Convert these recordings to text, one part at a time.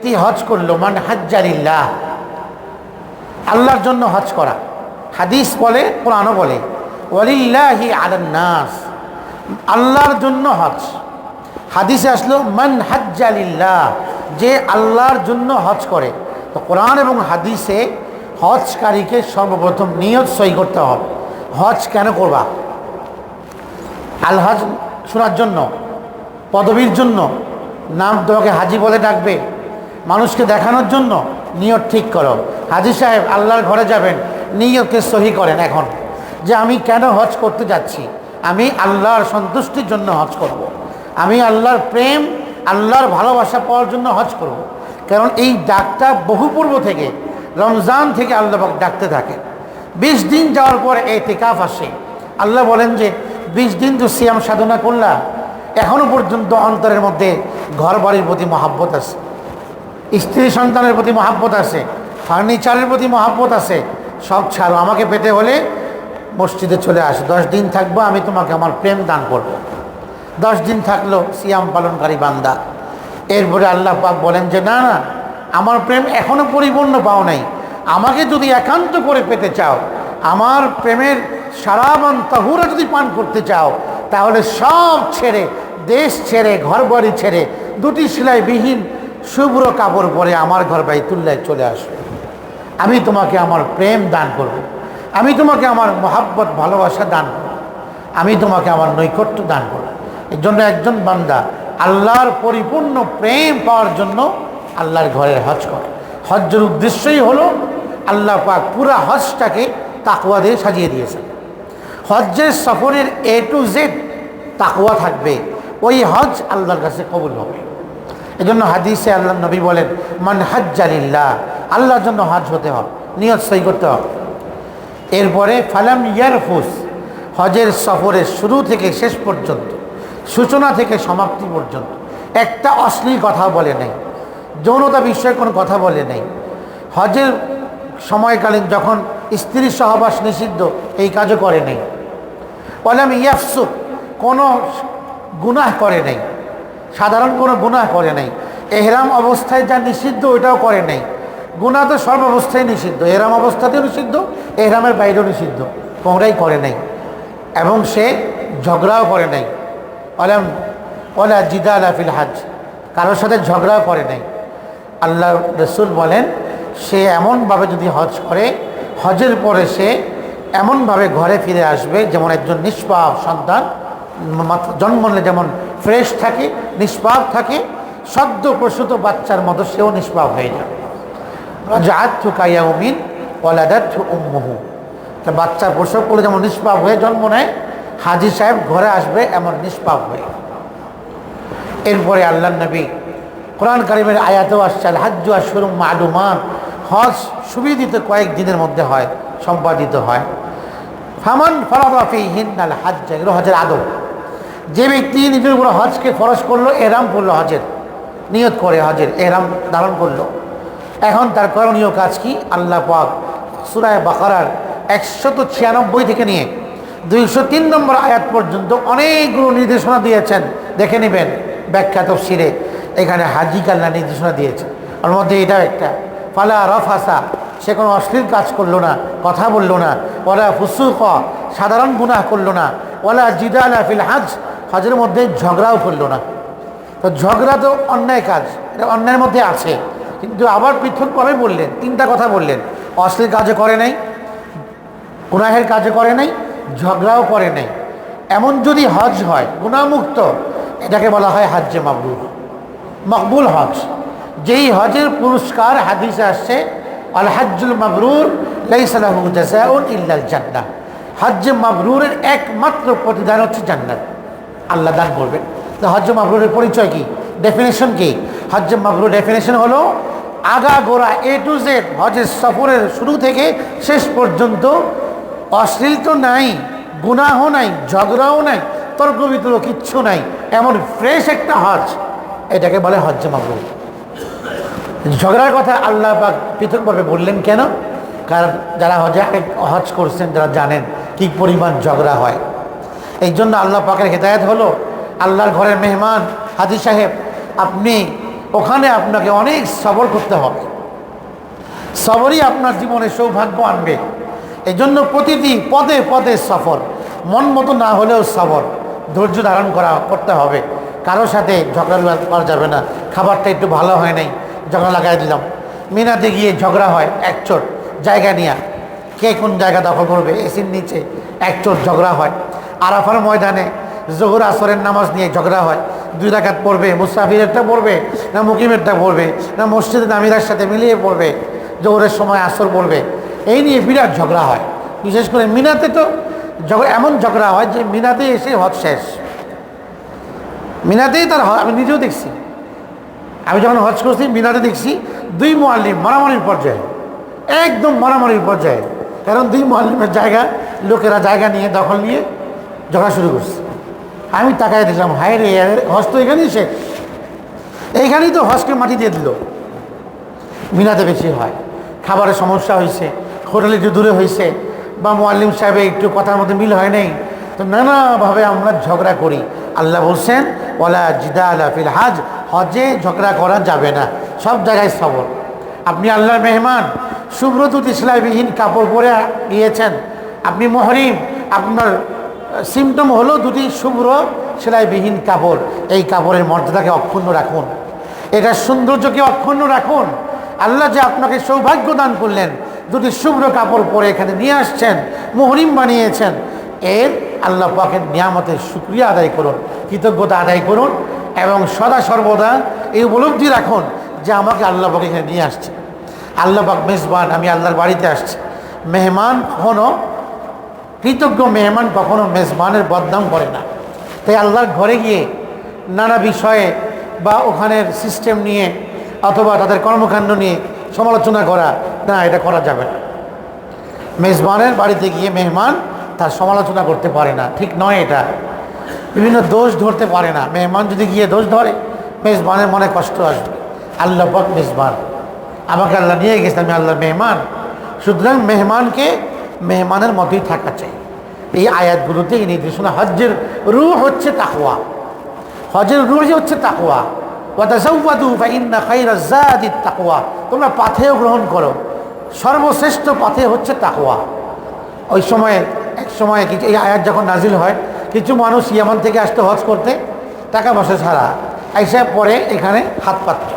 ব্যক্তি হজ করল মানে হাজ্জারিল্লাহ। আল্লাহর জন্য হজ করা। হাদিস বলে, কোরআনও বলে, ওয়ালিল্লাহি আলান্নাস আল্লাহর জন্য হজ। হাদিসে আসলো, মান হাজ্জালিল্লাহ যে আল্লাহর জন্য হজ করে। তো কোরআন এবং হাদিসে হজকারীকে সর্বপ্রথম নিয়ত সই করতে হবে। হজ কেন করবা? আল হজ শোনার জন্য, পদবীর জন্য, নাম তোমাকে হাজি বলে ডাকবে। মানুষকে দেখানোর জন্য নিয়ত ঠিক করো। হাজি সাহেব, আল্লাহর ঘরে যাবেন, নিয়তকে সহি করেন এখন যে আমি কেন হজ করতে যাচ্ছি? আমি আল্লাহর সন্তুষ্টির জন্য হজ করব। আমি আল্লাহর প্রেম, আল্লাহর ভালোবাসা পাওয়ার জন্য হজ করব। কারণ এই ডাকটা বহু পূর্ব থেকে, রমজান থেকে আল্লাহ ডাকতে থাকে। বিশ দিন যাওয়ার পর এই টেকাফ আসে। আল্লাহ বলেন যে, বিশ দিন তো সিয়াম সাধনা করলা, এখনও পর্যন্ত অন্তরের মধ্যে ঘর বাড়ির প্রতি মহাব্বত আছে। স্ত্রী সন্তানের প্রতি মহাব্বত আছে, ফার্নিচারের প্রতি মহাব্বত আছে, সব ছাড়ো, আমাকে পেতে হলে মসজিদে চলে আসো। দশ দিন থাকব, আমি তোমাকে আমার প্রেম দান করব। দশ দিন থাকল, সিয়াম পালনকারী বান্দা। এরপরে আল্লাহ পাক বলেন যে, না না, আমার প্রেম এখনও পরিপূর্ণ পাও নাই। আমাকে যদি একান্ত করে পেতে চাও, আমার প্রেমের সারাবান তাহুরা যদি পান করতে চাও, তাহলে সব ছেড়ে, দেশ ছেড়ে ঘর বাড়ি ছেড়ে, দুটি সেলাইবিহীন শুভ্র কাপড় পরে আমার ঘর বাইতুল্লায় চলে আসবে। আমি তোমাকে আমার প্রেম দান করব। আমি তোমাকে আমার মহাব্বত, ভালোবাসা দান করব। আমি তোমাকে আমার নৈকট্য দান করব। এর জন্য একজন বান্দা আল্লাহর পরিপূর্ণ প্রেম পাওয়ার জন্য আল্লাহর ঘরের হজ করে। হজ্জের উদ্দেশ্যই হলো আল্লাহ পাক পুরা হজটাকে তাকুয়া দিয়ে সাজিয়ে দিয়েছেন। হজ্জের সফরের এ টু জেড তাকুয়া থাকবে। ওই হজ আল্লাহর কাছে কবুল হবে। এজন্য হাদিসে আল্লাহ নবী বলেন, মান হাজ্জালিল্লাহ আল্লাহর জন্য হজ হতে হবে, নিয়ত সই করতে হবে। এরপরে, ফালাম ইয়ারফুস হজের সফরের শুরু থেকে শেষ পর্যন্ত, সূচনা থেকে সমাপ্তি পর্যন্ত। একটা অশ্লীল কথা বলে নেই, যৌনতা বিষয়ে কোনো কথা বলে নেই। হজের সময়কালীন যখন স্ত্রীর সহবাস নিষিদ্ধ, এই কাজও করে নেই। ওলাম ইয়াফসুক কোনো গুনাহ করে নেই। সাধারণ কোনো গুনাহ করে নাই। এহরাম অবস্থায় যা নিষিদ্ধ, ওইটাও করে নাই। গুনাহ তো সর্ব অবস্থায় নিষিদ্ধ। এহরাম অবস্থাতেও নিষিদ্ধ, এহরামের বাইরেও নিষিদ্ধ। কোনটাই করে নাই। এবং সে ঝগড়াও করে নাই। অলাম ওলা জিদা আলাফিল হাজ। কারোর সাথে ঝগড়াও করে নাই। আল্লাহ রসুল বলেন, সে এমনভাবে যদি হজ করে, হজের পরে সে এমনভাবে ঘরে ফিরে আসবে, যেমন একজন নিষ্পাপ সন্তান জন্ম নিলে যেমন ফ্রেশ থাকে, নিষ্পাপ থাকে, সদ্য প্রসূত বাচ্চার মতো সেও নিষ্পাপ হয়ে যাবে রাজাথু কাইয়াউমিন ওলাদাথু উম্মুহু। তা বাচ্চা প্রসব করলে যেমন নিষ্পাপ হয়ে জন্ম নেয়, হাজি সাহেব ঘরে আসবে এমন নিষ্পাপ হয়ে। এরপরে আল্লাহ নবী কোরআন কারিমের আয়াতেও আসছে আল হাজ্জু মালুমান হজ সুবিধিত কয়েক দিনের মধ্যে হয়, সম্পাদিত হয়। ফামান ফরাফি হিন্নাল হাজ্জ, এগুলো হজের আদব। যে ব্যক্তি নিজের উপর হজকে ফরজ করল এরাম করল হজের, নিয়ত করে হজের এরাম ধারণ করল। এখন তার করণীয় কাজ কি? আল্লাহ পাক সুরায় বাকারার একশত ছিয়ানব্বই থেকে নিয়ে দুইশো তিন নম্বর আয়াত পর্যন্ত অনেকগুলো নির্দেশনা দিয়েছেন। দেখে নেবেন ব্যাখ্যা তফসিরে এখানে হাজি কাল্লা নির্দেশনা দিয়েছে। ওর মধ্যে এটাও একটা, ফালা রফাসা, সে কোনো অশ্লীল কাজ করল না, কথা বলল না ওলা ফুসুক, সাধারণ গুনাহ করল না ওলা জিদালা ফিল হাজ হজের মধ্যে ঝগড়াও করল না। তো ঝগড়া তো অন্যায় কাজ, এটা অন্যায়ের মধ্যে আছে। কিন্তু আবার পৃথক পরে বললেন, তিনটা কথা বললেন। অশ্লীল কাজও করে নাই, গুনাহের কাজও করে নাই, ঝগড়াও করে নাই। এমন যদি হজ হয় গুণামুক্ত এটাকে বলা হয় হাজ্জে মাবরুর মকবুল হজ। যেই হজের পুরস্কার হাদিসে আসছে, আল হাজ্জুল মাবরুর লাইসালাহু জাযাউন ইল্লাল জান্নাহ। হজ্জে মাবরুরের একমাত্র প্রতিদান হচ্ছে জান্নাত। আল্লাহ দান করবেন তো হজ্জ মাবরুরের পরিচয় কি? ডেফিনেশন কি? হজ্জ মাবরুর ডেফিনেশন হলো আগা গোড়া এ টু জেড হজের সফরের শুরু থেকে শেষ পর্যন্ত অশ্লীল তো নাই গুনাহ নাই, ঝগড়াও নাই তর্ক বিতর্ক কিচ্ছু নাই, এমন ফ্রেশ একটা হজ এটাকে বলে হজ্জ মাবরুর ঝগড়ার কথা আল্লাহ পাক পৃথকভাবে বললেন কেন? কারণ যারা হজে হজ করছেন, যারা জানেন কি পরিমাণ ঝগড়া হয়। এই জন্য আল্লাহ পাকের হেদায়ত হলো আল্লাহর ঘরের মেহমান, হাজি সাহেব, আপনি ওখানে আপনাকে অনেক সবর করতে হবে। সবরই আপনার জীবনে সৌভাগ্য আনবে। এই জন্য প্রতিটি পদে পদে সফর, মন মতো না হলেও সবর, ধৈর্য ধারণ করা করতে হবে। কারোর সাথে ঝগড়া করা যাবে না। খাবারটা একটু ভালো হয় নাই, ঝগড়া লাগাই দিলাম। মিনাতে গিয়ে ঝগড়া হয়, এক চোট, জায়গা নিয়ে। কে কোন জায়গা দখল করবে? এসির নিচে এক চোট ঝগড়া হয়। আরাফার ময়দানে জোহর আসরের নামাজ নিয়ে ঝগড়া হয়। দুই রাকাত পড়বে, মুসাফিরেরটা পড়বে, না মুকিমেরটা পড়বে, না মসজিদে নামিরার সাথে মিলিয়ে পড়বে, জোহরের সময় আসর পড়বে। এই নিয়ে বিরাট ঝগড়া হয়। বিশেষ করে মিনাতে তো ঝগড়া এমন ঝগড়া হয় যে মিনাতে এসে হজ শেষ। মিনাতেই তার আমি নিজেও দেখছি। আমি যখন হজ করছি, মিনাতে দেখছি দুই মোয়াল্লিম মারামারির পর্যায়ে। একদম মারামারির পর্যায়ে। কারণ দুই মোয়াল্লিমের জায়গা, লোকেরা জায়গা নিয়ে, দখল নিয়ে ঝগড়া শুরু করছে। আমি তাকায় দেখলাম, হায় রে হজ তো এখানেই শেষ। এইখানেই তো হজকে মাটি দিয়ে দিল। মিনাতে বেশি হয়। খাবারের সমস্যা হয়েছে, হোটেলে একটু দূরে হয়েছে, বা মোয়াল্লিম সাহেবের একটু কথার মধ্যে মিল হয় নাই। তো নানাভাবে আমরা ঝগড়া করি। আল্লাহ বলছেন ওলা জিদা আলা ফিল হাজ হজে ঝগড়া করা যাবে না। সব জায়গায় সবর। আপনি আল্লাহর মেহমান, সুব্রত ইসলামবিহীন কাপড় পরে গিয়েছেন। আপনি মহরিম, আপনার সিমটম হলো দুটি শুভ্র সেলাইবিহীন কাপড়। এই কাপড়ের মর্যাদাকে অক্ষুণ্ণ রাখুন। এটার সৌন্দর্যকে অক্ষুণ্ণ রাখুন। আল্লাহ যে আপনাকে সৌভাগ্য দান করলেন, দুটি শুভ্র কাপড় পরে এখানে নিয়ে আসছেন, মুহরিম বানিয়েছেন। এর আল্লাহ পাকের নিয়ামতের শুক্রিয়া আদায় করুন, কৃতজ্ঞতা আদায় করুন এবং সদা সর্বদা এই উপলব্ধি রাখুন যে আমাকে আল্লাহ পাক এখানে নিয়ে আসছে। আল্লাহ পাক মেজবান, আমি আল্লাহর বাড়িতে আসছি। মেহমান কখনো কৃতজ্ঞ মেহমান কখনো মেজবানের বদনাম করে না। তাই আল্লাহর ঘরে গিয়ে নানা বিষয়ে বা ওখানের সিস্টেম নিয়ে অথবা তাদের কর্মকাণ্ড নিয়ে সমালোচনা করা, না, এটা করা যাবে না। মেজবানের বাড়িতে গিয়ে মেহমান তার সমালোচনা করতে পারে না। ঠিক নয় এটা। বিভিন্ন দোষ ধরতে পারে না। মেহমান যদি গিয়ে দোষ ধরে, মেজবানের মনে কষ্ট আসবে। আল্লাহ পাক মেজবান। আমাকে আল্লাহ নিয়ে গেছে, আমি আল্লাহর মেহমান। সুতরাং মেহমানকে মেহমানের মতোই থাকা চাই। এই আয়াতগুলোতে এই নির্দেশনা, হজ্জের রুহ হচ্ছে তাকওয়া। হজের রুহই হচ্ছে তাকওয়া। তোমরা পাথেয় গ্রহণ করো। সর্বশ্রেষ্ঠ পাথে হচ্ছে তাকওয়া। ওই সময়ে, এক সময়ে কিছু, এই আয়াত যখন নাজিল হয়, কিছু মানুষ ইয়ামান থেকে আসতে হজ করতে, টাকা পয়সা ছাড়া। আইসা পরে এখানে হাত পাতত।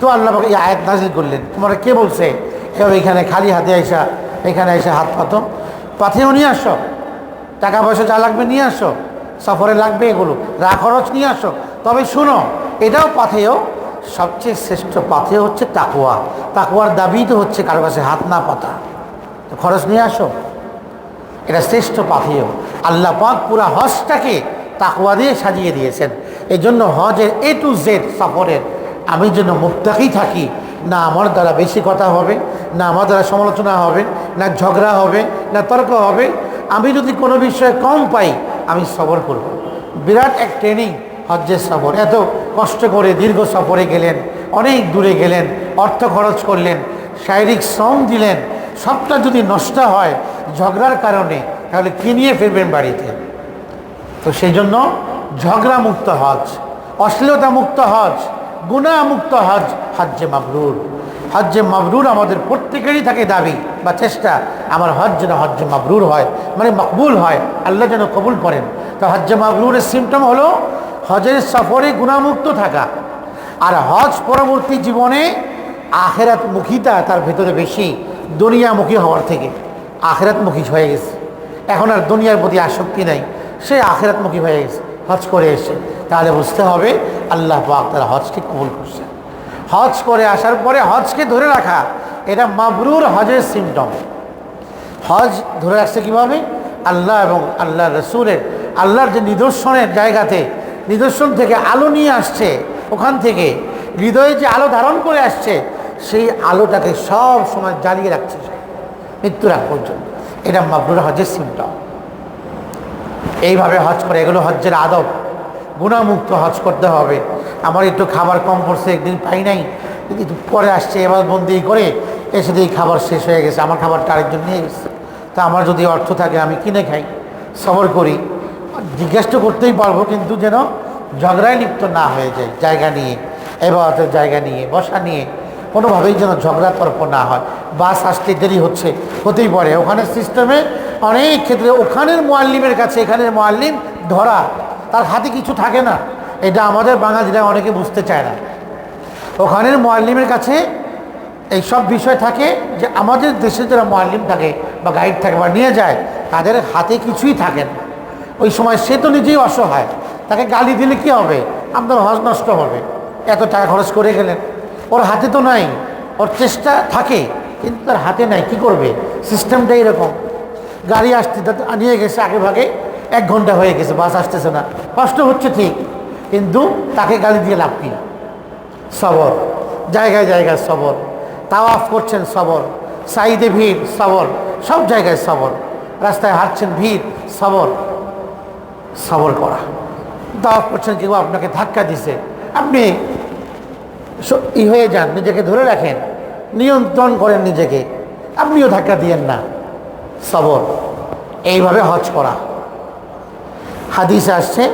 তো আল্লাহ এই আয়াত নাজিল করলেন। তোমরা কে বলছে? এখানে খালি হাতে আইসা এখানে এসে হাত পাতো। পাথেও নিয়ে আসো। টাকা পয়সা যা লাগবে নিয়ে আসো। সফরে লাগবে এগুলো। রা খরচ নিয়ে আসো। তবে শুনো, এটাও পাথেও সবচেয়ে শ্রেষ্ঠ পাথেয় হচ্ছে তাকুয়া তাকুয়ার দাবি তো হচ্ছে কারও কাছে হাত না পাতা। তো খরচ নিয়ে আসো। এটা শ্রেষ্ঠ পাথেয়। আল্লাহ পাক পুরা হজটাকে তাকুয়া দিয়ে সাজিয়ে দিয়েছেন। এই জন্য হজের এ টু জেড সফরের আমি যেন মুক্তাকেই থাকি না আমার দ্বারা বেশি কথা হবে, না আমার দ্বারা সমালোচনা হবে, না ঝগড়া হবে, না তর্ক হবে, আমি যদি কোনো বিষয়ে কম পাই, আমি সবর করব। বিরাট এক ট্রেনিং হজ্জের সফর। এত কষ্ট করে দীর্ঘ সফরে গেলেন, অনেক দূরে গেলেন, অর্থ খরচ করলেন, শারীরিক শ্রম দিলেন, সবটা যদি নষ্ট হয় ঝগড়ার কারণে, তাহলে কি নিয়ে ফিরবেন বাড়িতে? তো সেই জন্য ঝগড়া মুক্ত হজ অশ্লীলতা মুক্ত হজ গুণা মুক্ত হজ হজ্জে মাবরুর। হজ্জে মাবরুর আমাদের প্রত্যেকেরই থাকে দাবি বা চেষ্টা, আমার হজ যেন হজ্জে মাবরুর হয় মানে মকবুল হয়, আল্লাহ যেন কবুল করেন। তো হজ্জে মাবরুরের সিমটম হলো হজের সফরে গুণামুক্ত থাকা। আর হজ পরবর্তী জীবনে আখেরাত মুখিতা তার ভেতরে বেশি, দুনিয়ামুখী হওয়ার থেকে। আখেরাতমুখী হয়ে গেছে। এখন আর দুনিয়ার প্রতি আসক্তি নাই। সে আখেরাতমুখী হয়ে গেছে, হজ করে এসে। তাহলে বুঝতে হবে আল্লাহ পাক তারা হজকে কবুল করছে হজ করে আসার পরে হজকে ধরে রাখা, এটা মাবরুর হজের সিমটম হজ ধরে রাখছে কীভাবে? আল্লাহ এবং আল্লাহ রসুলের, আল্লাহর যে নিদর্শনের জায়গাতে, নিদর্শন থেকে আলো নিয়ে আসছে ওখান থেকে, হৃদয়ে যে আলো ধারণ করে আসছে, সেই আলোটাকে সব সময় জ্বালিয়ে রাখছে মৃত্যুর আগ পর্যন্ত। এটা মাবরুর হজের সিমটম এইভাবে হজ করে এগুলো হজ্জের আদব। গুণামুক্ত হজ করতে হবে। আমার একটু খাবার কম পড়ছে, একদিন পাই নাই একটু পরে আসছে, এবার বন্দি করে এসে দিয়ে খাবার শেষ হয়ে গেছে, আমার খাবারটা আরেকজন নিয়ে গেছে। তা আমার যদি অর্থ থাকে, আমি কিনে খাই, সবর করি। জিজ্ঞেস তো করতেই পারব, কিন্তু যেন ঝগড়ায় লিপ্ত না হয়ে যায়, জায়গা নিয়ে এবারতের জায়গা নিয়ে, বসা নিয়ে, কোনোভাবেই যেন ঝগড়া তর্ক না হয়। বাস আসতে দেরি হচ্ছে, হতেই পারে। ওখানে সিস্টেমে অনেক ক্ষেত্রে ওখানের মোয়াল্লিমের কাছে, এখানের মোয়াল্লিম ধরা তার হাতে কিছু থাকে না। এটা আমাদের বাঙালিরা অনেকে বুঝতে চায় না। ওখানের মোয়াল্লিমের কাছে এই সব বিষয় থাকে যে আমাদের দেশে যারা মোয়াল্লিম থাকে বা গাইড থাকে বা নিয়ে যায়, তাদের হাতে কিছুই থাকে না। ওই সময় সে তো নিজেই অসহায়। তাকে গালি দিলে কি হবে? আপনার হজ নষ্ট হবে। এত টাকা খরচ করে গেলেন। ওর হাতে তো নাই। ওর চেষ্টা থাকে, কিন্তু তার হাতে নাই। কি করবে? সিস্টেমটা এরকম। গাড়ি আসতে নিয়ে গেছে আগে ভাগে এক ঘণ্টা হয়ে গেছে, বাস আসতেছে না। কষ্ট হচ্ছে ঠিক, কিন্তু তাকে গালি দিয়ে লাভ কি? সবর, জায়গায় জায়গায় সবর, তাওয়াফ করছেন সবর, সাইদে ভিড় সবর, সব জায়গায় সবর, রাস্তায় হাঁটছেন ভিড় সবর সবর করা। তাওয়াফ করছেন কেউ আপনাকে ধাক্কা দিছে, আপনি ই হয়ে যান, নিজেকে ধরে রাখেন, নিয়ন্ত্রণ করেন নিজেকে, আপনিও ধাক্কা দিয়েন না। সবর, এইভাবে হজ করা। হাদিসে আসছে,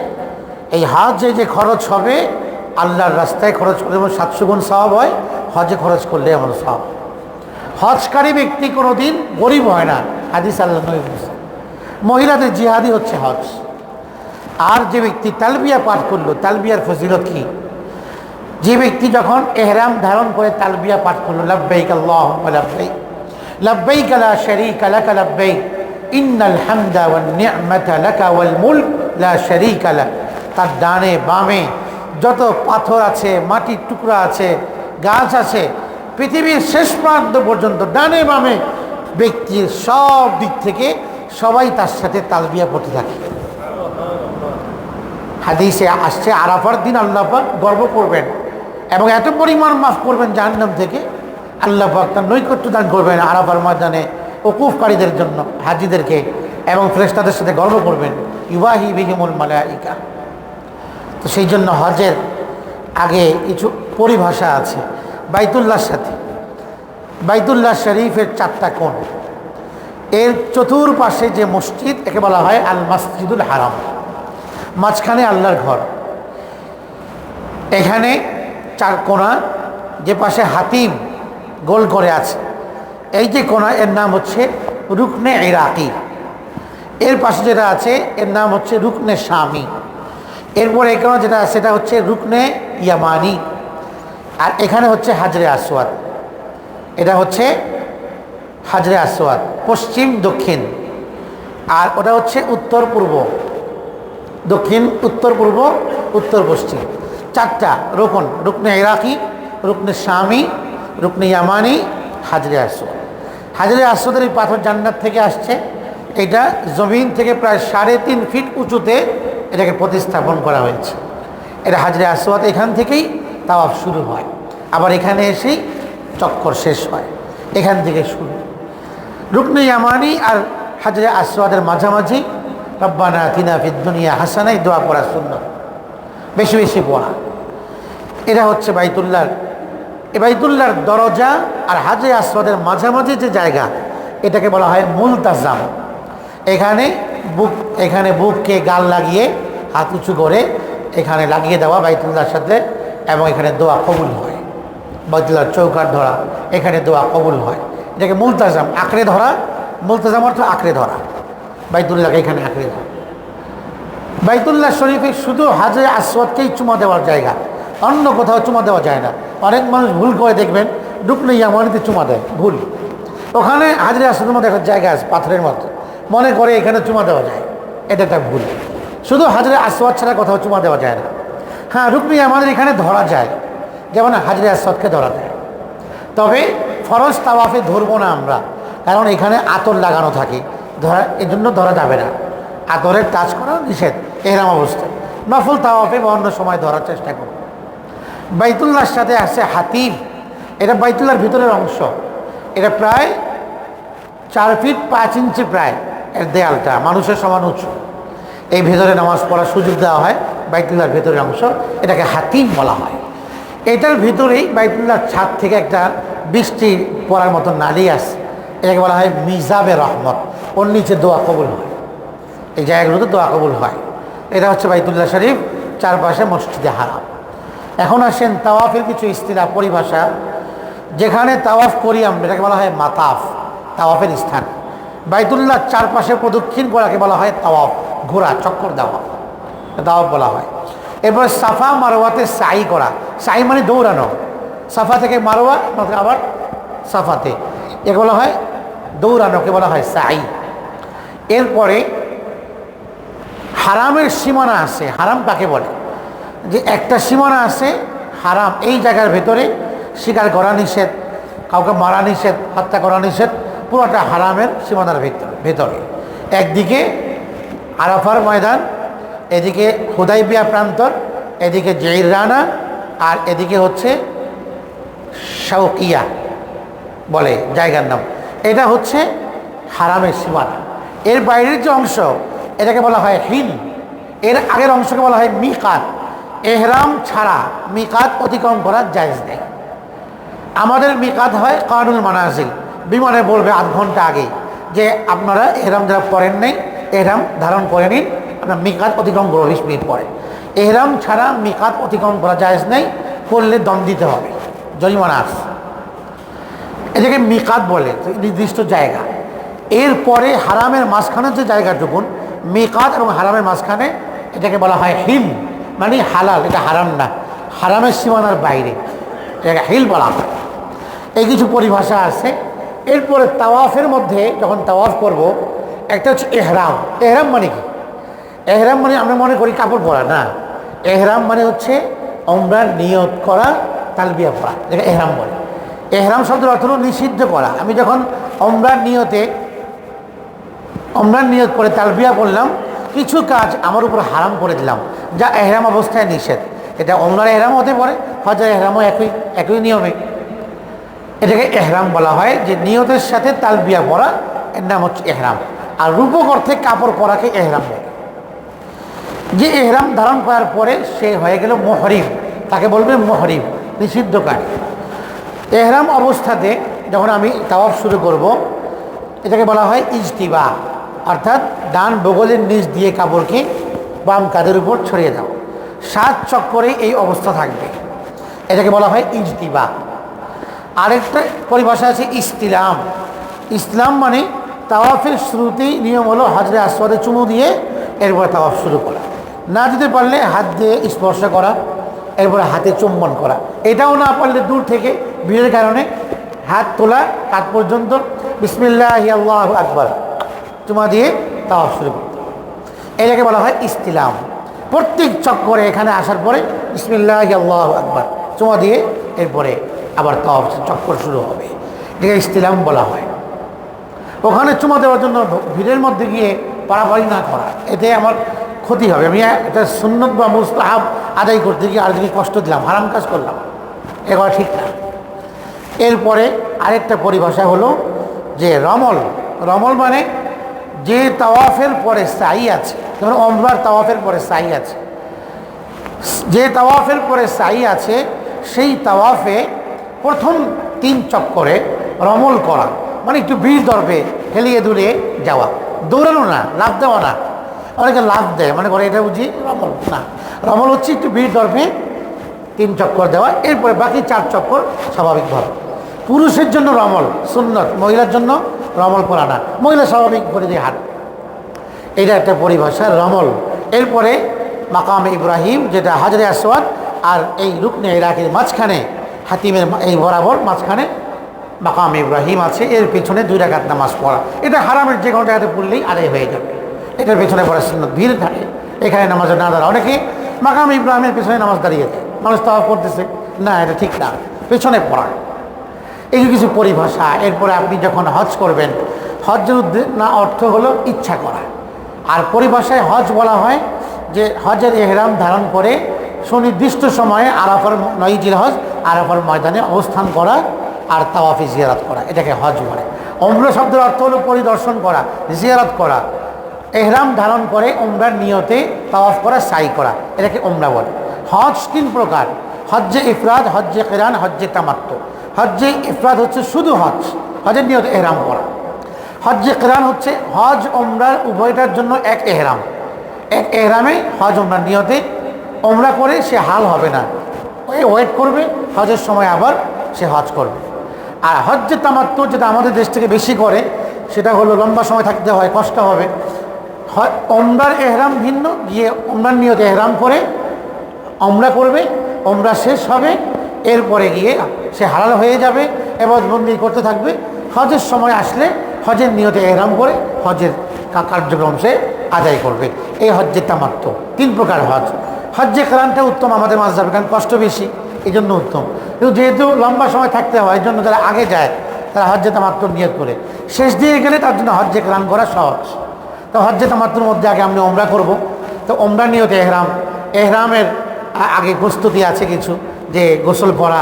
এই হজে যে খরচ হবে, আল্লাহর রাস্তায় খরচ করলে যেমন সাতশো গুণ সব হয়, হজে খরচ করলে এমন সব হজকারী ব্যক্তি কোনো দিন গরিব হয় না, হাদিস আল্লাহ মহিলাদের জিহাদি হচ্ছে হজ। আর যে ব্যক্তি তালবিয়া পাঠ করল, তালবিয়ার ফজিলত কি? যে ব্যক্তি যখন এহরাম ধারণ করে তালবিয়া পাঠ করল, লাব্বাইক আল্লাহ লাব্বাইক লাব্বাইক লা শারীকা লাকা লাব্বাইক, ইন্নাল হামদা ওয়াল মুলক তার ডানে বামে যত পাথর আছে, মাটির টুকরা আছে, গাছ আছে, পৃথিবীর শেষ প্রান্ত পর্যন্ত ডানে বামে ব্যক্তির সব দিক থেকে সবাই তার সাথে তালবিয়া পড়তে থাকে। হাদিসে আসছে, আরাফার দিন আল্লাহ পাক গর্ব করবেন এবং এত পরিমাণ মাফ করবেন জাহান্নাম থেকে, আল্লাহ পাক তার নৈকট্য দান করবেন আরাফার ময়দানে ওকুফকারীদের জন্য, হাজিদেরকে। এবং ফ্রেস্তাদের সাথে গর্ব করবেন ইবাহি বিহিমুল মালাইকা। তো সেই জন্য হজের আগে কিছু পরিভাষা আছে। বাইতুল্লাহর সাথে। বাইতুল্লাহ শরীফের চারটা কোণ। এর চতুর্পাশে যে মসজিদ, একে বলা হয় আল মসজিদুল হারাম। মাঝখানে আল্লাহর ঘর। এখানে চার কোণা, যে পাশে হাতিম গোল করে আছে। এই যে কোণা, এর নাম হচ্ছে রুকনে ইরাকি। এর পাশে যেটা আছে, এর নাম হচ্ছে রুকনে স্বামী এরপর এখানে যেটা আছে, সেটা হচ্ছে রুকনে ইয়ামানি। আর এখানে হচ্ছে হাজরে আসওয়াদ। এটা হচ্ছে হাজরে আসওয়াদ, পশ্চিম, দক্ষিণ। আর ওটা হচ্ছে উত্তর, পূর্ব। দক্ষিণ, উত্তর, পূর্ব, উত্তর, পশ্চিম। চারটা, রোকন, রুকনে ইরাকি, রুকনে স্বামী রুকনে ইয়ামানি, হাজরে আসওয়াদ। হাজরে আসওয়াদের এই পাথর জান্নাত থেকে আসছে। এটা জমিন থেকে প্রায় সাড়ে তিন ফিট উঁচুতে এটাকে প্রতিস্থাপন করা হয়েছে। এটা হাজরে আসওয়াদ এখান থেকেই তাওয়াফ শুরু হয়। আবার এখানে এসেই চক্কর শেষ হয়। এখান থেকে শুরু। রুকনে ইয়ামানি আর হাজরে আসওয়াদের মাঝামাঝি, রব্বানা তিনা ফিদ দুনিয়া হাসানাই, দোয়া করা সুন্দর বেশি বেশি পড়া। এটা হচ্ছে বাইতুল্লাহর। এ বাইতুল্লাহর দরজা আর হাজরে আসওয়াদের মাঝামাঝি যে জায়গা, এটাকে বলা হয় মুলতাজাম। এখানে বুক, এখানে বুককে গাল লাগিয়ে হাত উঁচু করে এখানে লাগিয়ে দেওয়া বাইতুল্লাহর সাথে এবং এখানে দোয়া কবুল হয়। বাইতুল্লাহর চৌকার ধরা, এখানে দোয়া কবুল হয়। এটাকে মুলতাজাম, আঁকড়ে ধরা, মুলতাজাম অর্থ আঁকড়ে ধরা। বাইতুল্লাহকে এখানে আঁকড়ে ধরা। বাইতুল্লাহ শরীফে শুধু হাজরে আসওয়াদকেই চুমা দেওয়ার জায়গা, অন্য কোথাও চুমা দেওয়া যায় না। অনেক মানুষ ভুল করে দেখবেন ঢুকলে ইয়ামানিতে চুমা দেয়, ভুল। ওখানে হাজরে আসওয়াদের মধ্যে একটা জায়গা আছে, পাথরের মধ্যে মনে করে এখানে চুমা দেওয়া যায়। এটা একটা ভুল। শুধু হাজরে আসওয়াদ ছাড়া কোথাও চুমা দেওয়া যায় না। হ্যাঁ রুকনি আমাদের এখানে ধরা যায়। যেমন হাজরে আসওয়াদকে ধরা যায়। তবে ফরজ তাওয়াফে ধরবো না আমরা। কারণ এখানে আতর লাগানো থাকে। ধরা এই জন্য ধরা যাবে না। আতরের টাচ করা নিষেধ। এরম অবস্থা। নফল তাওয়াফে বা অন্য সময় ধরার চেষ্টা করব। বাইতুল্লাহর সাথে আছে হাতিম। এটা বাইতুল্লাহর ভিতরের অংশ। এটা প্রায় চার ফিট পাঁচ ইঞ্চি প্রায়। এর দেয়ালটা মানুষের সমান উঁচু। এই ভেতরে নামাজ পড়ার সুযোগ দেওয়া হয়, বাইতুল্লাহর ভেতরের অংশ, এটাকে হাতিম বলা হয়। এটার ভিতরেই বাইতুল্লাহর ছাদ থেকে একটা বৃষ্টি পড়ার মতো নালি আছে। এটাকে বলা হয় মিজাবে রহমত। ওর নিচে দোয়া কবুল হয়। এই জায়গাগুলোতে দোয়া কবুল হয়। এটা হচ্ছে বাইতুল্লাহ শরীফ, চারপাশে মসজিদে হারাম। এখন আসেন তাওয়াফের কিছু ইস্তিলা পরিভাষা। যেখানে তাওয়াফ করি আমরা, এটাকে বলা হয় মাতাফ, তাওয়াফের স্থান। বাইতুল্লাহ চারপাশে প্রদক্ষিণ করাকে বলা হয় তাওয়াফ ঘোরা চক্কর দেওয়া। তাওয়াফ বলা হয়। এরপর সাফা মারোয়াতে সাই করা। সাই মানে দৌড়ানো। সাফা থেকে মারোয়া আবার সাফাতে। একে বলা হয় দৌড়ানোকে বলা হয় সাই। এরপরে হারামের সীমানা আছে। হারাম কাকে বলে? যে একটা সীমানা আছে, হারাম। এই জায়গার ভেতরে শিকার করা নিষেধ, কাউকে মারা নিষেধ, হত্যা করা নিষেধ পুরোটা হারামের সীমানার ভেতরে ভেতরে। একদিকে আরাফার ময়দান, এদিকে হুদাইবিয়া প্রান্তর, এদিকে জেইর রানা, আর এদিকে হচ্ছে শাউকিয়া বলে জায়গার নাম। এটা হচ্ছে হারামের সীমানা। এর বাইরের যে অংশ, এটাকে বলা হয় হিন। এর আগের অংশকে বলা হয় মিকাত। এহরাম ছাড়া মিকাত অতিক্রম করার জায়জ নেই। আমাদের মিকাত হয় কানুল মানাজিল। বিমানে বলবে আধ ঘণ্টা আগে যে আপনারা এহরাম যারা করেন নেই, এহরাম ধারণ করে নিন। আপনার মিকাত অতিক্রম করো, বিশ মিনিট পরে। এহরাম ছাড়া মিকাত অতিক্রম করা জায়জ নেই, করলে দম দিতে হবে। জরিমানা আছে। এটাকে মিকাত বলে নির্দিষ্ট জায়গা। এরপরে হারামের মাঝখানে যে জায়গাটুকুন মিকাত এবং হারামের মাঝখানে এটাকে বলা হয় হিল মানে হালাল, এটা হারাম না। হারামের সীমানার বাইরে। এটাকে হিল বলা হয়। এই কিছু পরিভাষা আছে। এরপরে তাওয়াফের মধ্যে যখন তাওয়াফ করব, একটা হচ্ছে এহরাম। এহরাম মানে কি? এহরাম মানে আমরা মনে করি কাপড় পরা, না। এহরাম মানে হচ্ছে আমরা নিয়ত করা, তালবিয়া পরা যেটা এহরাম বলে। এহরাম শব্দের অর্থ হলো নিষিদ্ধ করা। আমি যখন অমরার নিয়তে অমরার নিয়ত করে তালবিয়া করলাম কিছু কাজ আমার উপর হারাম করে দিলাম, যা এহরাম অবস্থায় নিষেধ। এটা অমরার এহরাম হতে পারে হজের এহরামও একই একই নিয়মে। এটাকে এহরাম বলা হয়, যে নিয়তের সাথে তালবিয়া পরা এর নাম হচ্ছে এহরাম। আর রূপক অর্থে কাপড় পরাকে এহরাম বলে। যে এহরাম ধারণ করার পরে সে হয়ে গেল মহরিম, তাকে বলবে মহরিম নিষিদ্ধকারী এহরাম অবস্থাতে যখন আমি তাওয়াফ শুরু করব, এটাকে বলা হয় ইজতিবা, অর্থাৎ ডান বগলের নিচ দিয়ে কাপড়কে বাম কাঁধের উপর ছড়িয়ে দাও। সাত চক্করে এই অবস্থা থাকবে। এটাকে বলা হয় ইজতিবা। আরেকটা পরিভাষা আছে ইস্তিলাম। ইসলাম মানে তাওয়াফের শুরুতেই নিয়ম হলো হাজরে আসওয়াদে চুমু দিয়ে এরপরে তাওয়াফ শুরু করা। না দিতে পারলে হাত দিয়ে স্পর্শ করা, এরপরে হাতে চুম্বন করা। এটাও না পারলে দূর থেকে ভিড়ের কারণে হাত তোলা কাত পর্যন্ত বিসমিল্লাহ আল্লাহ আকবর চুমা দিয়ে তাওয়াফ শুরু করতে এটাকে বলা হয় ইস্তিলাম। প্রত্যেক চক্করে এখানে আসার পরে বিসমিল্লাহ আল্লাহ আকবর চুমা দিয়ে এরপরে আবার তাওয়াফ চক্কর শুরু হবে। এটাকে ইস্তিলাম বলা হয়। ওখানে চুমা দেওয়ার জন্য ভিড়ের মধ্যে গিয়ে পাড়াপাড়ি না করা, এতে আমার ক্ষতি হবে। আমি এটা সুন্নত বা মুস্তাহাব আদায় করতে গিয়ে আর আরেকদিকে কষ্ট দিলাম, হারাম কাজ করলাম। এবার ঠিক না। এরপরে আরেকটা পরিভাষা হলো যে রমল রমল মানে যে তাওয়াফের পরে সাই আছে, যেমন অমরার তাওয়াফের পরে সাই আছে। যে তাওয়াফের পরে সাই আছে, সেই তাওয়াফে প্রথম তিন চক্করে রমল করা। মানে একটু বীর দর্বে হেলিয়ে দুলিয়ে যাওয়া। দৌড়ানো না লাভ দেওয়া না। অনেকে লাভ দেয় মানে করে এটা বুঝি রমল। না, রমল হচ্ছে একটু বীর দর্ভে তিন চক্কর দেওয়া। এরপরে বাকি চার চক্কর স্বাভাবিকভাবে। পুরুষের জন্য রমল, সুন্নত। মহিলার জন্য রমল করা না। মহিলা স্বাভাবিক করে দিয়ে হাট। এটা একটা পরিভাষা, রমল। এরপরে মাকাম ইব্রাহিম, যেটা হাজরে আসওয়াদ আর এই রুকনে ইরাকের মাঝখানে হাতিমের এই বরাবর মাঝখানে মাকাম ইব্রাহিম আছে, এর পেছনে দুই রাকাত নামাজ পড়া। এটা হারামের যে কোনো জায়গাতে পড়লেই আদায় হয়ে যাবে। এটার পেছনে পড়া সুন্নত ভিড় থাকে। এখানে নামাজে না দাঁড়া অনেকে মাকাম ইব্রাহিমের পেছনে নামাজ দাঁড়িয়ে দেয় মানুষ তাওয়া করতেছে। না, এটা ঠিক না। পেছনে পড়া। এই কিছু পরিভাষা। এরপরে আপনি যখন হজ করবেন হজের না, অর্থ হলো ইচ্ছা করা। আর পরিভাষায় হজ বলা হয় যে হজের এহরাম ধারণ করে সুনির্দিষ্ট সময়ে আরাফার নয় জিল হজ আরাফার ময়দানে অবস্থান করা আর তাওয়াফি জিয়ারাত করা। এটাকে হজ বলে। অম্র শব্দের অর্থ হলো পরিদর্শন করা, জিয়ারাত করা। এহরাম ধারণ করে ওমরার নিয়তে তাওয়াফ করা, সাই করা। এটাকে ওমরা বলে। হজ তিন প্রকার। হজ্জে ইফরাদ হজ্জে কেরান, হজ্জে তামাত্ম হজ্জে ইফরাদ হচ্ছে শুধু হজ। হজের নিয়তে এহরাম করা। হজ্জে কেরান হচ্ছে হজ ওমরার উভয়টার জন্য এক এহরাম। এক এহরামে হজ ওমরার নিয়তে ওমরা করে সে হাল হবে না। ওই ওয়েট করবে, হজের সময় আবার সে হজ করবে। আর হজ্জে তামাত্ম যেটা আমাদের দেশ থেকে বেশি করে, সেটা হলো লম্বা সময় থাকতে হয়, কষ্ট হবে। ওমরার এহরাম ভিন্ন, গিয়ে ওমরার নিয়ত এহরাম করে অমরা করবে, ওমরা শেষ হবে, এরপরে গিয়ে সে হালাল হয়ে যাবে এবার বন্দি করতে থাকবে। হজের সময় আসলে হজের নিয়তে এহরাম করে, হজের কার্যক্রম সে আদায় করবে। এই হজ্জে তামাত্ম তিন প্রকার হজ। হজ্জে কারানটা উত্তম আমাদের মাছ যাবে, কারণ কষ্ট বেশি এই জন্য উত্তম। কিন্তু যেহেতু লম্বা সময় থাকতে হয় এই জন্য যারা আগে যায়, তারা হজ্জে তামাত্র নিয়োগ করে। শেষ দিয়ে গেলে তার জন্য হজ্জে কারান করা সহজ। তো হজ্জে তামাত্মর মধ্যে আগে আমি ওমরা করব। তো ওমরা নিয়ত এহরাম, এহরামের আগে প্রস্তুতি আছে কিছু, যে গোসল পরা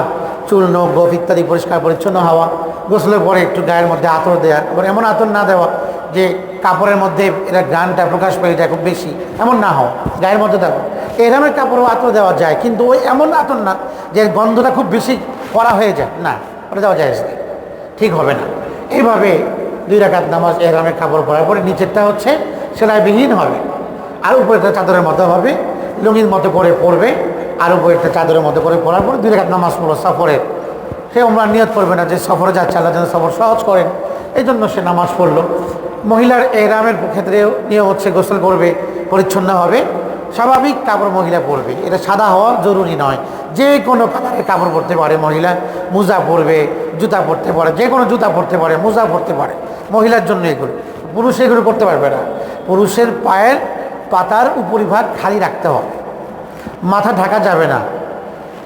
চুল, নখ গোপ ইত্যাদি পরিষ্কার, পরিচ্ছন্ন হওয়া, গোসলের পরে একটু গায়ের মধ্যে আতর দেওয়া এবার এমন আতর না দেওয়া যে কাপড়ের মধ্যে এটা গানটা প্রকাশ পেয়ে যায় খুব বেশি, এমন না হওয়া, গায়ের মধ্যে দেখো এহরামের কাপড়ও আতর দেওয়া যায়, কিন্তু ওই এমন আতর না যে গন্ধটা খুব বেশি করা হয়ে যায়, না, ওটা দেওয়া যায় ঠিক হবে না। এইভাবে দুই রাকাত নামাজ এহরামের কাপড় পরার পরে নিচেরটা হচ্ছে সেলাইবিহীন হবে, আর উপরেরটা চাদরের মতো হবে, লুঙ্গির মতো করে পরবে আর একটা চাদরের মধ্যে করে পরার পরে দুই রাকাত নামাজ পড়ল সফরে। সে আমরা নিয়ত করবে না যে সফরে যাচ্ছে, আল্লাহ যেন সফর সহজ করেন। এই জন্য সে নামাজ পড়ল। মহিলার এহরামের ক্ষেত্রেও নিয়ম হচ্ছে গোসল করবে, পরিচ্ছন্ন হবে, স্বাভাবিক কাপড় মহিলা পরবে। এটা সাদা হওয়া জরুরি নয়। যে কোনো কাপড় পরতে পারে মহিলা, মোজা পরবে, জুতা পরতে পারে, যে কোনো জুতা পরতে পারে, মোজা পরতে পারে। মহিলার জন্য এগুলো। পুরুষ এগুলো করতে পারবে না। পুরুষের পায়ের পাতার উপরিভাগ খালি রাখতে হবে। মাথা ঢাকা যাবে না।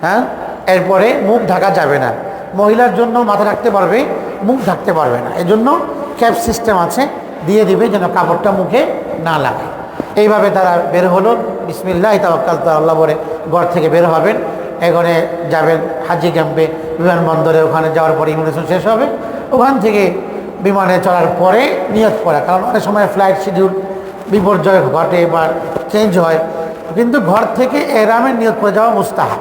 হ্যাঁ? এরপরে মুখ ঢাকা যাবে না। মহিলার জন্য মাথা ঢাকতে পারবে, মুখ ঢাকতে পারবে না। এজন্য ক্যাপ সিস্টেম আছে, দিয়ে দিবে যেন কাপড়টা মুখে না লাগে। এইভাবে তারা বের হলো। বিসমিল্লাহ, তাওয়াক্কাল, তো আল্লাহ বলে, ঘর থেকে বের হবেন। এখানে যাবেন হাজি ক্যাম্পে, বিমানবন্দরে। ওখানে যাওয়ার পরে ইমিগ্রেশন শেষ হবে। ওখান থেকে বিমানে চড়ার পরে নিয়ত করা। কারণ অনেক সময় ফ্লাইট শিডিউল বিপর্যয় ঘটে বা চেঞ্জ হয়। কিন্তু ঘর থেকে এরামের নিয়ত করে যাওয়া মুস্তাহাব।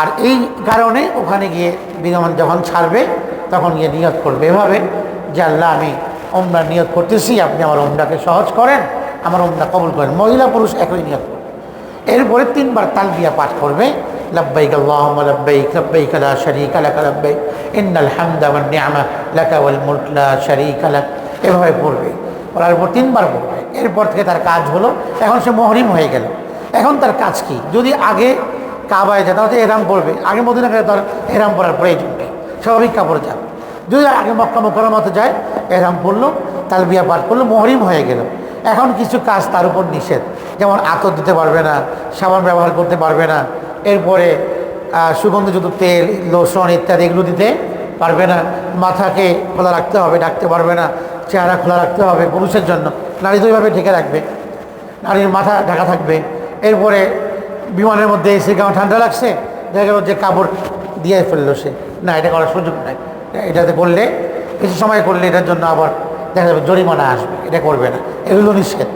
আর এই কারণে ওখানে গিয়ে বিমান যখন ছাড়বে, তখন গিয়ে নিয়ত করবে। এভাবে যে আল্লাহ, আমি ওমরা নিয়ত করতেছি, আপনি আমার ওমরাকে সহজ করেন, আমার ওমরা কবুল করেন। মহিলা পুরুষ একই নিয়ত করবে। এরপরে তিনবার তালবিয়া পাঠ করবে, লব্বাইক আল্লাহুম্মা লব্বাইক লব্বাইক লা শারীকা লাক, লব্বাইক ইন্নাল হামদা ওয়ান নি'মা লাকা ওয়াল মুলক, লা শারীকা এভাবে পড়বে। পড়ার পর তিনবার পড়বে এরপর থেকে তার কাজ হলো, এখন সে মহরিম হয়ে গেল। এখন তার কাজ কি? যদি আগে কাবায় যায় তাহলে এরাম পড়বে আগে মদিনা গেলে তার এরাম পড়ার প্রয়োজন নেই। স্বাভাবিক কাপড় যাবে। যদি আগে মক্কা মতো যায়, এরাম পড়ল তার বিয়া পাঠ করল, মহরিম হয়ে গেল। এখন কিছু কাজ তার উপর নিষেধ। যেমন আতর দিতে পারবে না, সাবান ব্যবহার করতে পারবে না, এরপরে সুগন্ধযুক্ত তেল, লোশন ইত্যাদি এগুলো দিতে পারবে না। মাথাকে খোলা রাখতে হবে ডাকতে পারবে না। চেহারা খোলা রাখতে হবে পুরুষের জন্য। নারী তো ওইভাবে ঢেকে রাখবে। নারীর মাথা ঢাকা থাকবে। এরপরে বিমানের মধ্যে এসে কেমন ঠান্ডা লাগছে, দেখা গেল যে কাপড় দিয়ে ফেলল সে। না, এটা করার সুযোগ নাই। এটাতে করলে, কিছু সময় করলে এটার জন্য আবার দেখা যাবে জরিমানা আসবে। এটা করবে না। এগুলো নিষেধ।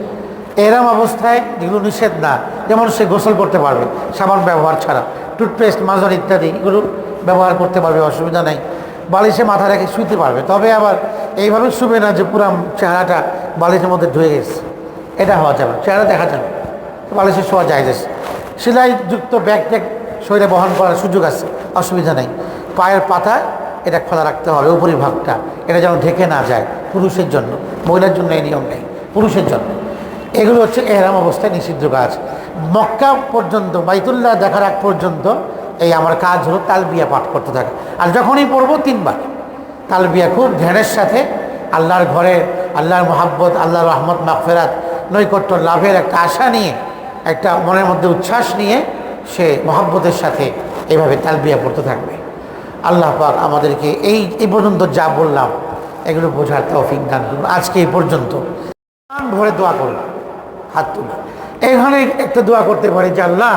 এরম অবস্থায় যেগুলো নিষেধ না। যেমন সে গোসল করতে পারবে। সাবান ব্যবহার ছাড়া। টুথপেস্ট মাজন ইত্যাদি এগুলো ব্যবহার করতে পারবে, অসুবিধা নেই। বালিশে মাথা রেখে শুইতে পারবে। তবে আবার এইভাবে শুবে না যে পুরো চেহারাটা বালিশের মধ্যে ধুয়ে গেছে। এটা হওয়া যাবে চেহারা দেখা যাবে বালিশে শোয়া যায় যে সেলাইযুক্ত ব্যাগ ট্যাগ শরীরে বহন করার সুযোগ আছে, অসুবিধা নেই। পায়ের পাতা এটা খোলা রাখতে হবে উপরিভাগটা এটা যেন ঢেকে না যায় পুরুষের জন্য। মহিলার জন্য এই নিয়ম নেই, পুরুষের জন্য। এগুলো হচ্ছে এহরাম অবস্থায় নিষিদ্ধ কাজ। মক্কা পর্যন্ত, বাইতুল্লাহ দেখার আগ পর্যন্ত এই আমার কাজ হলো তালবিয়া পাঠ করতে থাকে। আর যখনই পড়ব তিনবার। তালবিয়া খুব ধ্যানের সাথে আল্লাহর ঘরে, আল্লাহর মোহাব্বত, আল্লাহর রহমত, মাগফেরাত, নৈকট্য, লাভের একটা আশা নিয়ে, একটা মনের মধ্যে উচ্ছ্বাস নিয়ে সে মহাব্বতের সাথে এভাবে তালবিয়া পড়তে থাকবে। আল্লাহ পাক আমাদেরকে এই এই পর্যন্ত যা বললাম, এগুলো বোঝার তৌফিক দান করুন। আজকে এই পর্যন্ত। ভরে দোয়া করলাম হাত তুলে এখানে একটা দোয়া করতে পারি যে, আল্লাহ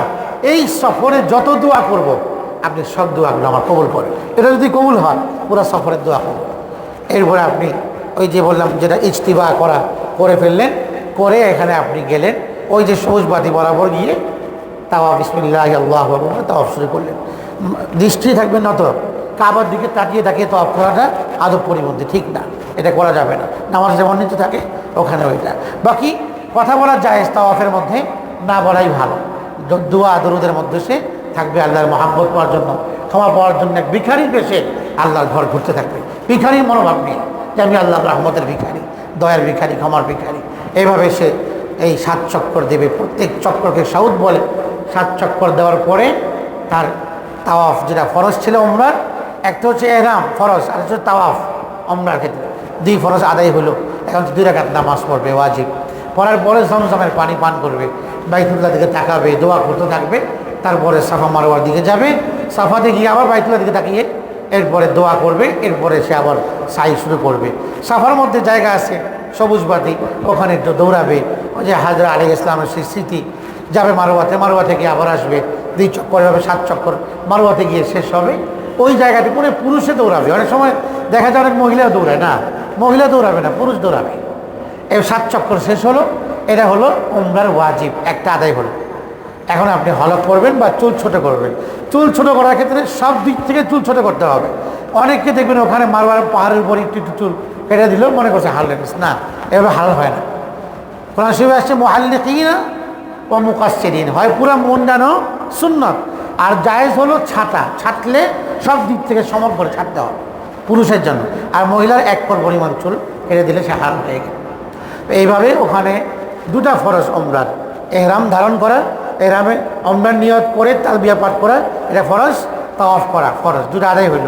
এই সফরে যত দোয়া করব, আপনি সব দোয়াগুলো আমার কবুল করেন। এটা যদি কবুল হয়, পুরো সফরের দোয়া করব। এরপরে আপনি ওই যে বললাম, যেটা ইজতিবা করা, করে ফেললেন, করে এখানে আপনি গেলেন, ওই যে সবুজ বাতি বরাবর গিয়ে তাওয়া, বিসমিল্লাহ, আল্লাহ তাওয়াফ শুরু করলেন। দৃষ্টি থাকবে নত, কাবার দিকে তাকিয়ে তাকিয়ে তফ করাটা আদব পরিবর্তী, ঠিক না, এটা করা যাবে না। নামাজ যেমন নিচে থাকে, ওখানে ওইটা। বাকি, কথা বলা যায় তাওয়াফের মধ্যে না বলাই ভালো। দোয়া দরুদের মধ্যে সে থাকবে আল্লাহর মহাব্বত পাওয়ার জন্য, ক্ষমা পাওয়ার জন্য এক ভিখারির বেশে আল্লাহর ঘর ঘুরতে থাকবে। ভিখারির মনোভাব নিয়ে যে আমি আল্লাহর রহমতের ভিখারি, দয়ার ভিখারি, ক্ষমার ভিখারি। এইভাবে সে এই সাত চক্কর দেবে। প্রত্যেক চক্করকে সাউদ বলে। সাত চক্কর দেওয়ার পরে তার তাওয়াফ যেটা ফরজ ছিল ওমরার একটা হচ্ছে এরাম ফরজ, আর হচ্ছে তাওয়াফ ওমরার ক্ষেত্রে। দুই ফরজ আদায় হলো। এখন দুই রাকাত নামাজ পড়বে, ওয়াজিব। পড়ার পরে জমজমের পানি পান করবে। বাইতুল্লাহ দিকে তাকাবে, দোয়া করতে থাকবে, তারপরে সাফা মারোয়ার দিকে যাবে, সাফাতে গিয়ে আবার বাইতুল্লাহ দিকে তাকিয়ে এরপরে দোয়া করবে, এরপরে সে আবার সাই শুরু করবে। সাফার মধ্যে জায়গা আছে, সবুজ বাতি, ওখানে একটু দৌড়াবে। ওই যে হাজরা আলী ইসলামের সেই স্মৃতি, যাবে মারোয়াতে মারোয়া থেকে আবার আসবে। দুই চক্কর হবে, সাত চক্কর মারোয়াতে গিয়ে শেষ হবে। ওই জায়গাতে পুরো পুরুষে দৌড়াবে। অনেক সময় দেখা যায় অনেক মহিলাও দৌড়ায় না, মহিলা দৌড়াবে না, পুরুষ দৌড়াবে। এই সাত চক্কর শেষ হলো। এটা হলো উমরার ওয়াজিব, একটা আদায় হলো। এখন আপনি হলক করবেন বা চুল ছোট করবেন। চুল ছোট করার ক্ষেত্রে সব দিক থেকে চুল ছোট করতে হবে। অনেককে দেখবেন ওখানে মারবার পাহাড়ের উপর একটু একটু চুল কেটে দিল মনে করছে হাল না, এভাবে হাল হয় না। কোরআন শরীফে আসছে, মোহাল্লিকিনা ও মুকাশ্চেরিন হয় পুরা মুন্ডানো সুন্নত। আর জায়েজ হলো ছাটা ছাটলে সব দিক থেকে সমগ্র ছাড়তে হবে পুরুষের জন্য। আর মহিলার এক পর পরিমাণ চুল কেটে দিলে সে হাল হয়ে গেল। এইভাবে ওখানে দুটা ফরজ অমরার এহরাম ধারণ করা, এহরামে অমরার নিয়ত করে তার বিয়া পাঠ করা, এটা ফরজ তা অফ করা ফরজ, দুটা আদায় হইল।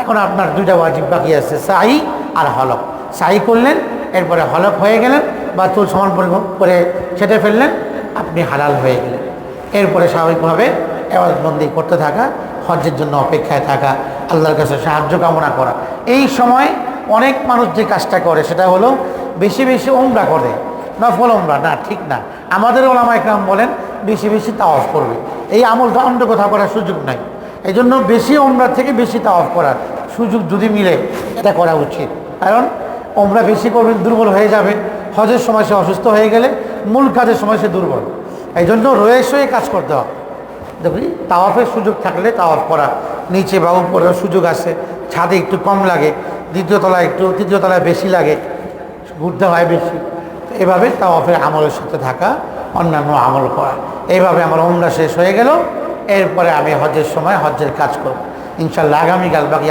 এখন আপনার দুইটা ওয়াজিব বাকি আছে সাই আর হলক। সাই করলেন, এরপরে হলক হয়ে গেলেন, বা চুল সমান করে ছেটে ফেললেন, আপনি হালাল হয়ে গেলেন। এরপরে স্বাভাবিকভাবে এবাদতবন্দি করতে থাকা, হজ্জের জন্য অপেক্ষায় থাকা, আল্লাহর কাছে সাহায্য কামনা করা। এই সময় অনেক মানুষ যে কাজটা করে, সেটা হলো বেশি বেশি ওমরা করে। নফল ওমরা না, ঠিক না। আমাদের ওলামা একরাম বলেন, বেশি বেশি তাওয়াফ করবে। এই আমলটা অন্য কোথাও করার সুযোগ নাই। এই জন্য বেশি ওমরা থেকে বেশি তাওয়াফ করার সুযোগ যদি মিলে, এটা করা উচিত। কারণ ওমরা বেশি করবেন দুর্বল হয়ে যাবে। হজের সময় সে অসুস্থ হয়ে গেলে মূল কাজের সময় সে দুর্বল। এই জন্য রয়ে কাজ করতে হবে। দেখি তাওয়াফের সুযোগ থাকলে তাওয়াফ করা, নিচে বা উপরেও সুযোগ আছে। ছাদে একটু কম লাগে, দ্বিতীয় তলায় একটু, তৃতীয় তলায় বেশি লাগে। ঘুরতে হয় বেশি। তো এভাবে তাওয়াফের আমলের সাথে থাকা, অন্যান্য আমল করা। এইভাবে আমার ওমরা শেষ হয়ে গেল। এরপরে আমি হজের সময় হজের কাজ করব। ইনশাল্লাহ আগামীকাল বাকি